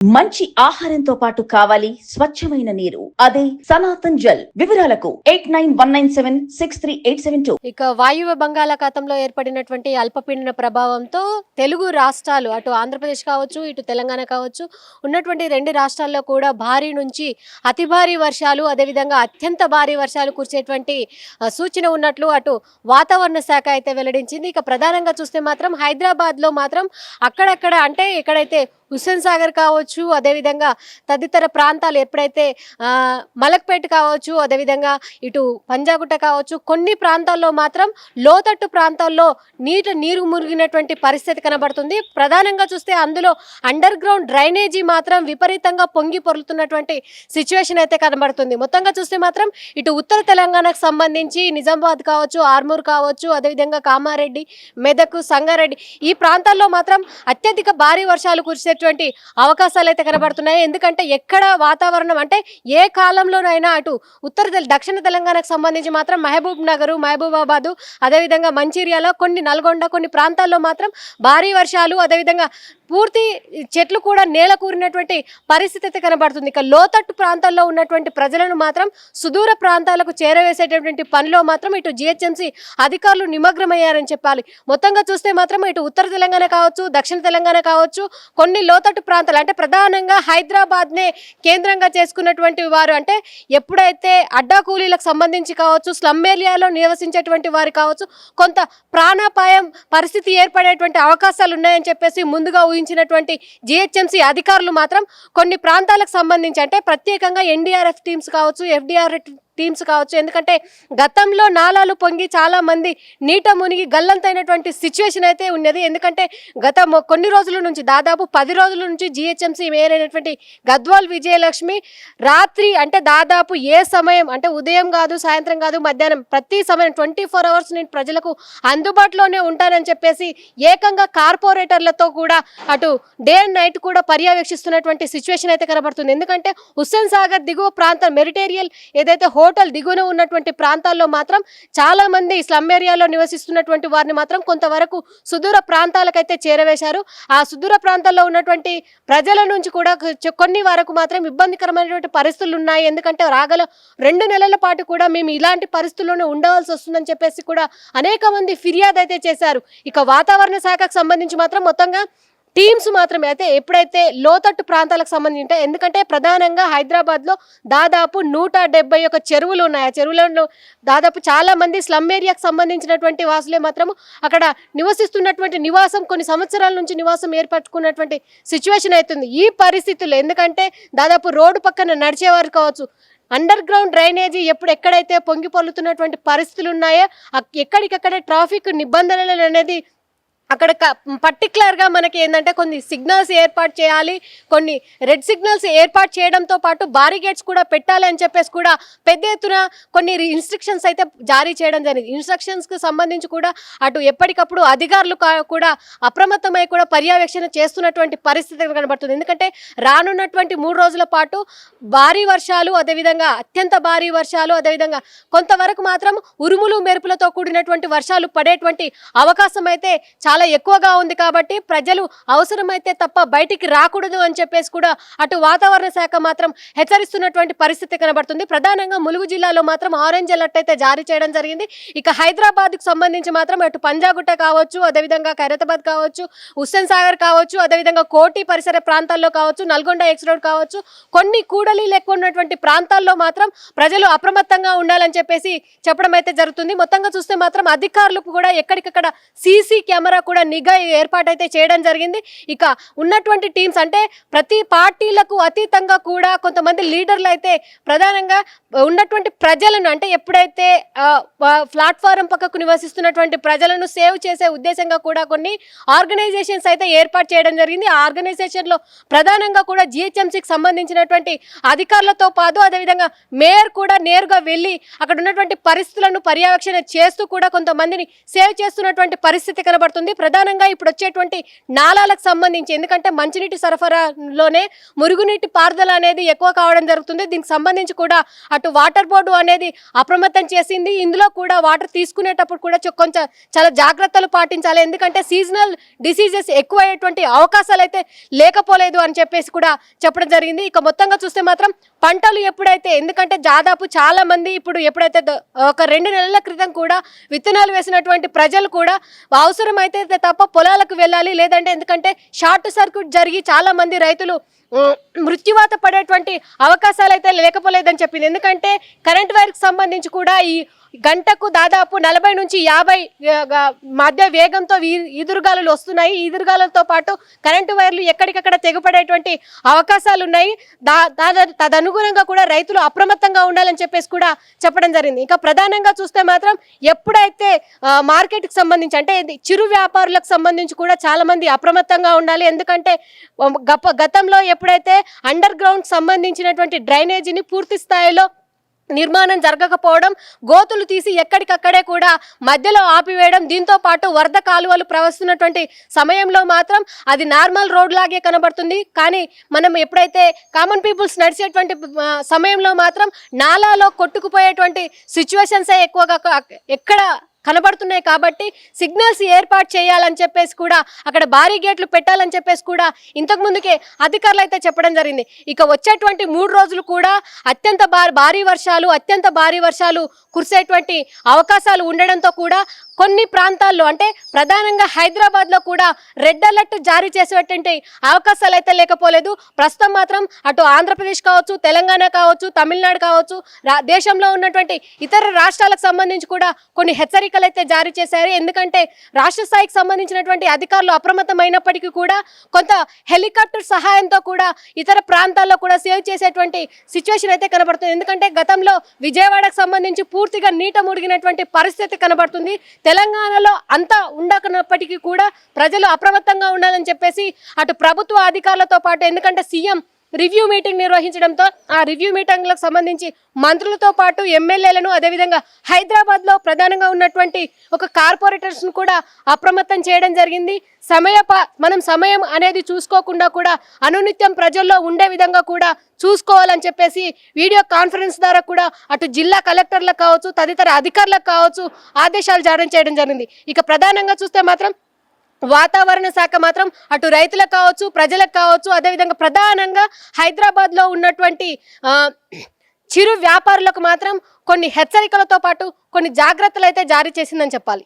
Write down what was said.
మంచి ఆహారంతో పాటు కావాలి స్వచ్ఛమైన నీరు. అదే సనాతన్ జల్. వివరాలకు eight nine one nine seven six three eight seven two. ఇక వాయువ్య బంగాళాఖాతంలో ఏర్పడినటువంటి అల్పపీడన ప్రభావంతో తెలుగు రాష్ట్రాలు అటు ఆంధ్రప్రదేశ్ కావచ్చు ఇటు తెలంగాణ కావచ్చు ఉన్నటువంటి రెండు రాష్ట్రాల్లో కూడా భారీ నుంచి అతి భారీ వర్షాలు అదేవిధంగా అత్యంత భారీ వర్షాలు కురిసేటువంటి సూచన ఉన్నట్లు అటు వాతావరణ శాఖ అయితే వెల్లడించింది. ఇక ప్రధానంగా చూస్తే మాత్రం హైదరాబాద్లో మాత్రం అక్కడక్కడ అంటే ఎక్కడైతే హుస్సేన్ సాగర్ కావచ్చు అదేవిధంగా తదితర ప్రాంతాలు ఎప్పుడైతే మలక్పేట కావచ్చు అదేవిధంగా ఇటు పంజాగుట్ట కావచ్చు కొన్ని ప్రాంతాల్లో మాత్రం లోతట్టు ప్రాంతాల్లో నీటి నీరు మురిగినటువంటి పరిస్థితి కనబడుతుంది. ప్రధానంగా చూస్తే అందులో అండర్ గ్రౌండ్ డ్రైనేజీ మాత్రం విపరీతంగా పొంగి పొరులుతున్నటువంటి సిచ్యువేషన్ అయితే కనబడుతుంది. మొత్తంగా చూస్తే మాత్రం ఇటు ఉత్తర తెలంగాణకు సంబంధించి నిజామాబాద్ కావచ్చు ఆర్మూర్ కావచ్చు అదేవిధంగా కామారెడ్డి మెదక్ సంగారెడ్డి ఈ ప్రాంతాల్లో మాత్రం అత్యధిక భారీ వర్షాలు కురిసే కురిసేటువంటి అవకాశాలు అయితే కనబడుతున్నాయి. ఎందుకంటే ఎక్కడ వాతావరణం అంటే ఏ కాలంలోనైనా అటు ఉత్తర తెల- దక్షిణ తెలంగాణకు సంబంధించి మాత్రం మహబూబ్ నగరు మహబూబాబాదు అదేవిధంగా మంచిర్యాల కొన్ని నల్గొండ కొన్ని ప్రాంతాల్లో మాత్రం భారీ వర్షాలు అదేవిధంగా పూర్తి చెట్లు కూడా నేల కూరినటువంటి పరిస్థితి అయితే కనబడుతుంది. ఇక లోతట్టు ప్రాంతాల్లో ఉన్నటువంటి ప్రజలను మాత్రం సుదూర ప్రాంతాలకు చేరవేసేటటువంటి పనిలో మాత్రం ఇటు జిహెచ్ఎంసీ అధికారులు నిమగ్నమయ్యారని చెప్పాలి. మొత్తంగా చూస్తే మాత్రం ఇటు ఉత్తర తెలంగాణ కావచ్చు దక్షిణ తెలంగాణ కావచ్చు కొన్ని లోతట్టు ప్రాంతాలు అంటే ప్రధానంగా హైదరాబాద్నే కేంద్రంగా చేసుకున్నటువంటి వారు అంటే ఎప్పుడైతే అడ్డా కూలీలకు సంబంధించి కావచ్చు స్లమ్ ఏరియాలో నివసించేటువంటి వారు కావచ్చు కొంత ప్రాణాపాయం పరిస్థితి ఏర్పడేటువంటి అవకాశాలు ఉన్నాయని చెప్పేసి ముందుగా ఊహించినటువంటి జిహెచ్ఎంసీ అధికారులు మాత్రం కొన్ని ప్రాంతాలకు సంబంధించి అంటే ప్రత్యేకంగా ఎన్డీఆర్ఎఫ్ టీమ్స్ కావచ్చు ఎఫ్డీఆర్ఎఫ్ టీమ్స్ కావచ్చు. ఎందుకంటే గతంలో నాలాలు పొంగి చాలా మంది నీట మునిగి గల్లంతైనటువంటి సిచ్యువేషన్ అయితే ఉన్నది. ఎందుకంటే గత కొన్ని రోజుల నుంచి దాదాపు పది రోజుల నుంచి జిహెచ్ఎంసీ మేయర్ అయినటువంటి గద్వాల్ విజయలక్ష్మి రాత్రి అంటే దాదాపు ఏ సమయం అంటే ఉదయం కాదు సాయంత్రం కాదు మధ్యాహ్నం ప్రతి సమయం ట్వంటీ ఫోర్ అవర్స్ నేను ప్రజలకు అందుబాటులోనే ఉంటానని చెప్పేసి ఏకంగా కార్పొరేటర్లతో కూడా అటు డే అండ్ నైట్ కూడా పర్యవేక్షిస్తున్నటువంటి సిచ్యువేషన్ అయితే కనబడుతుంది. ఎందుకంటే హుస్సేన్ సాగర్ దిగువ ప్రాంతం మెరిటేరియల్ ఏదైతే హోటల్ హోటల్ దిగువన ఉన్నటువంటి ప్రాంతాల్లో మాత్రం చాలా మంది స్లమ్ ఏరియాలో నివసిస్తున్నటువంటి వారిని మాత్రం కొంతవరకు సుదూర ప్రాంతాలకైతే చేరవేశారు. ఆ సుదూర ప్రాంతాల్లో ఉన్నటువంటి ప్రజల నుంచి కూడా కొన్ని వరకు మాత్రం ఇబ్బందికరమైనటువంటి పరిస్థితులు ఉన్నాయి. ఎందుకంటే రాగల రెండు నెలల పాటు కూడా మేము ఇలాంటి పరిస్థితుల్లోనే ఉండవలసి వస్తుందని చెప్పేసి కూడా అనేక మంది ఫిర్యాదు అయితే చేశారు. ఇక వాతావరణ శాఖకు సంబంధించి మాత్రం మొత్తంగా టీమ్స్ మాత్రమే. అయితే ఎప్పుడైతే లోతట్టు ప్రాంతాలకు సంబంధించి ఉంటాయి, ఎందుకంటే ప్రధానంగా హైదరాబాద్లో దాదాపు నూట డెబ్బై ఒక చెరువులు ఉన్నాయి. ఆ చెరువులలో దాదాపు చాలా మంది స్లమ్ ఏరియాకు సంబంధించినటువంటి వాసులే మాత్రము అక్కడ నివసిస్తున్నటువంటి నివాసం కొన్ని సంవత్సరాల నుంచి నివాసం ఏర్పరచుకున్నటువంటి సిచ్యువేషన్ అవుతుంది ఈ పరిస్థితుల్లో ఎందుకంటే దాదాపు రోడ్డు పక్కన నడిచేవారు కావచ్చు అండర్ గ్రౌండ్ డ్రైనేజీ ఎప్పుడు ఎక్కడైతే పొంగి పొల్లుతున్నటువంటి పరిస్థితులు ఉన్నాయో అక్- ఎక్కడికక్కడ ట్రాఫిక్ నిబంధనలు అనేది అక్కడ పర్టికులర్గా మనకి ఏంటంటే కొన్ని సిగ్నల్స్ ఏర్పాటు చేయాలి కొన్ని రెడ్ సిగ్నల్స్ ఏర్పాటు చేయడంతో పాటు బారిగేట్స్ కూడా పెట్టాలి అని చెప్పేసి కూడా పెద్ద ఎత్తున కొన్ని ఇన్స్ట్రక్షన్స్ అయితే జారీ చేయడం జరిగింది. ఇన్స్ట్రక్షన్స్కి సంబంధించి కూడా అటు ఎప్పటికప్పుడు అధికారులు కా- కూడా అప్రమత్తమై కూడా పర్యవేక్షణ చేస్తున్నటువంటి పరిస్థితి కనబడుతుంది. ఎందుకంటే రానున్నటువంటి మూడు రోజుల పాటు భారీ వర్షాలు అదేవిధంగా అత్యంత భారీ వర్షాలు అదేవిధంగా కొంతవరకు మాత్రం ఉరుములు మెరుపులతో కూడినటువంటి వర్షాలు పడేటువంటి అవకాశం అయితే చాలా ఎక్కువగా ఉంది కాబట్టి ప్రజలు అవసరమైతే తప్ప బయటికి రాకూడదు అని చెప్పేసి కూడా అటు వాతావరణ శాఖ మాత్రం హెచ్చరిస్తున్నటువంటి పరిస్థితి కనబడుతుంది. ప్రధానంగా ములుగు జిల్లాలో మాత్రం ఆరెంజ్ అలర్ట్ అయితే జారీ చేయడం జరిగింది. ఇక హైదరాబాద్కు సంబంధించి మాత్రం అటు పంజాగుట్ట కావచ్చు అదేవిధంగా ఖైరతాబాద్ కావచ్చు హుస్సేన్ సాగర్ కావచ్చు అదేవిధంగా కోటి పరిసర ప్రాంతాల్లో కావచ్చు నల్గొండ ఎక్స్ రోడ్ కావచ్చు కొన్ని కూడలి లెక్క ఉన్నటువంటి ప్రాంతాల్లో మాత్రం ప్రజలు అప్రమత్తంగా ఉండాలని చెప్పేసి చెప్పడం అయితే జరుగుతుంది. మొత్తంగా చూస్తే మాత్రం అధికారులకు కూడా ఎక్కడికక్కడ సీసీ కెమెరా కూడా నిఘా ఏర్పాటైతే చేయడం జరిగింది. ఇక ఉన్నటువంటి టీమ్స్ అంటే ప్రతి పార్టీలకు అతీతంగా కూడా కొంతమంది లీడర్లు అయితే ప్రధానంగా ఉన్నటువంటి ప్రజలను అంటే ఎప్పుడైతే ప్లాట్ఫారం పక్కకు నివసిస్తున్నటువంటి ప్రజలను సేవ్ చేసే ఉద్దేశంగా కూడా కొన్ని ఆర్గనైజేషన్స్ అయితే ఏర్పాటు చేయడం జరిగింది. ఆ ఆర్గనైజేషన్లో ప్రధానంగా కూడా జిహెచ్ఎంసీకి సంబంధించినటువంటి అధికారులతో పాటు అదేవిధంగా మేయర్ కూడా నేరుగా వెళ్ళి అక్కడ ఉన్నటువంటి పరిస్థితులను పర్యవేక్షణ చేస్తూ కూడా కొంతమందిని సేవ్ చేస్తున్నటువంటి పరిస్థితి కనబడుతుంది. ప్రధానంగా ఇప్పుడు వచ్చేటువంటి నాలాలకు సంబంధించి ఎందుకంటే మంచినీటి సరఫరాలోనే మురుగునీటి పారుదల అనేది ఎక్కువ కావడం జరుగుతుంది. దీనికి సంబంధించి కూడా అటు వాటర్ బోర్డు అనేది అప్రమత్తం చేసింది. ఇందులో కూడా వాటర్ తీసుకునేటప్పుడు కూడా కొంచెం చాలా జాగ్రత్తలు పాటించాలి. ఎందుకంటే సీజనల్ డిసీజెస్ ఎక్కువ అయ్యేటువంటి అవకాశాలు అయితే లేకపోలేదు అని చెప్పేసి కూడా చెప్పడం జరిగింది. ఇక మొత్తంగా చూస్తే మాత్రం పంటలు ఎప్పుడైతే ఎందుకంటే దాదాపు చాలా మంది ఇప్పుడు ఎప్పుడైతే ఒక రెండు నెలల క్రితం కూడా విత్తనాలు వేసినటువంటి ప్రజలు కూడా అవసరమైతే తప్ప పొలాలకు వెళ్ళాలి లేదంటే ఎందుకంటే షార్ట్ సర్క్యూట్ జరిగి చాలా మంది రైతులు మృత్యువాత పడేటువంటి అవకాశాలు అయితే లేకపోలేదని చెప్పింది. ఎందుకంటే కరెంట్ వైర్కి సంబంధించి కూడా ఈ గంటకు దాదాపు నలభై నుంచి యాభై మధ్య వేగంతో ఈ- ఈదురుగాలులు వస్తున్నాయి. ఈదురుగాలతో పాటు కరెంటు వైర్లు ఎక్కడికక్కడ తెగపడేటువంటి అవకాశాలు ఉన్నాయి దా దా- తదనుగుణంగా కూడా రైతులు అప్రమత్తంగా ఉండాలని చెప్పేసి కూడా చెప్పడం జరిగింది. ఇంకా ప్రధానంగా చూస్తే మాత్రం ఎప్పుడైతే మార్కెట్కి సంబంధించి అంటే చిరు వ్యాపారులకు సంబంధించి కూడా చాలామంది అప్రమత్తంగా ఉండాలి. ఎందుకంటే గతంలో ఎప్పుడైతే అండర్ గ్రౌండ్ సంబంధించినటువంటి డ్రైనేజీని పూర్తి స్థాయిలో నిర్మాణం జరగకపోవడం గోతులు తీసి ఎక్కడికక్కడే కూడా మధ్యలో ఆపివేయడం దీంతో పాటు వరద కాలువలు ప్రవహిస్తున్నటువంటి సమయంలో మాత్రం అది నార్మల్ రోడ్ లాగే కనబడుతుంది. కానీ మనం ఎప్పుడైతే కామన్ పీపుల్స్ నడిచేటువంటి సమయంలో మాత్రం నాలాలో కొట్టుకుపోయేటువంటి సిచ్యువేషన్సే ఎక్కువగా ఎక్కడ కనబడుతున్నాయి కాబట్టి సిగ్నల్స్ ఏర్పాటు చేయాలని చెప్పేసి కూడా అక్కడ భారీ గేట్లు పెట్టాలని చెప్పేసి కూడా ఇంతకు ముందుకే అధికారులు అయితే చెప్పడం జరిగింది. ఇక వచ్చేటువంటి మూడు రోజులు కూడా అత్యంత భారీ భారీ వర్షాలు అత్యంత భారీ వర్షాలు కురిసేటువంటి అవకాశాలు ఉండడంతో కూడా కొన్ని ప్రాంతాల్లో అంటే ప్రధానంగా హైదరాబాద్లో కూడా రెడ్ అలర్ట్ జారీ చేసేటువంటి అవకాశాలు అయితే లేకపోలేదు. ప్రస్తుతం మాత్రం అటు ఆంధ్రప్రదేశ్ కావచ్చు తెలంగాణ కావచ్చు తమిళనాడు కావచ్చు రా- దేశంలో ఉన్నటువంటి ఇతర రాష్ట్రాలకు సంబంధించి కూడా కొన్ని హెచ్చరికలు అయితే జారీ చేశారు. ఎందుకంటే రాష్ట్ర స్థాయికి సంబంధించినటువంటి అధికారులు అప్రమత్తమైనప్పటికీ కూడా కొంత హెలికాప్టర్ సహాయంతో కూడా ఇతర ప్రాంతాల్లో కూడా సేవ్ చేసేటువంటి సిచ్యువేషన్ అయితే కనబడుతుంది. ఎందుకంటే గతంలో విజయవాడకు సంబంధించి పూర్తిగా నీట ముడిగినటువంటి పరిస్థితి కనబడుతుంది. తెలంగాణలో అంతా ఉండకున్నప్పటికీ కూడా ప్రజలు అప్రమత్తంగా ఉండాలని చెప్పేసి అటు ప్రభుత్వ అధికారులతో పాటు ఎందుకంటే సీఎం రివ్యూ మీటింగ్ నిర్వహించడంతో ఆ రివ్యూ మీటింగ్లకు సంబంధించి మంత్రులతో పాటు ఎమ్మెల్యేలను అదేవిధంగా హైదరాబాద్లో ప్రధానంగా ఉన్నటువంటి ఒక కార్పొరేటర్స్ను కూడా అప్రమత్తం చేయడం జరిగింది. సమయ మనం సమయం అనేది చూసుకోకుండా కూడా అనునిత్యం ప్రజల్లో ఉండే విధంగా కూడా చూసుకోవాలని చెప్పేసి వీడియో కాన్ఫరెన్స్ ద్వారా కూడా అటు జిల్లా కలెక్టర్లకు కావచ్చు తదితర అధికారులకు కావచ్చు ఆదేశాలు జారీ చేయడం జరిగింది. ఇక ప్రధానంగా చూస్తే మాత్రం వాతావరణ శాఖ మాత్రం అటు రైతులకు కావచ్చు ప్రజలకు కావచ్చు అదేవిధంగా ప్రధానంగా హైదరాబాద్లో ఉన్నటువంటి చిరు వ్యాపారులకు మాత్రం కొన్ని హెచ్చరికలతో పాటు కొన్ని జాగ్రత్తలు అయితే జారీ చేసిందని చెప్పాలి.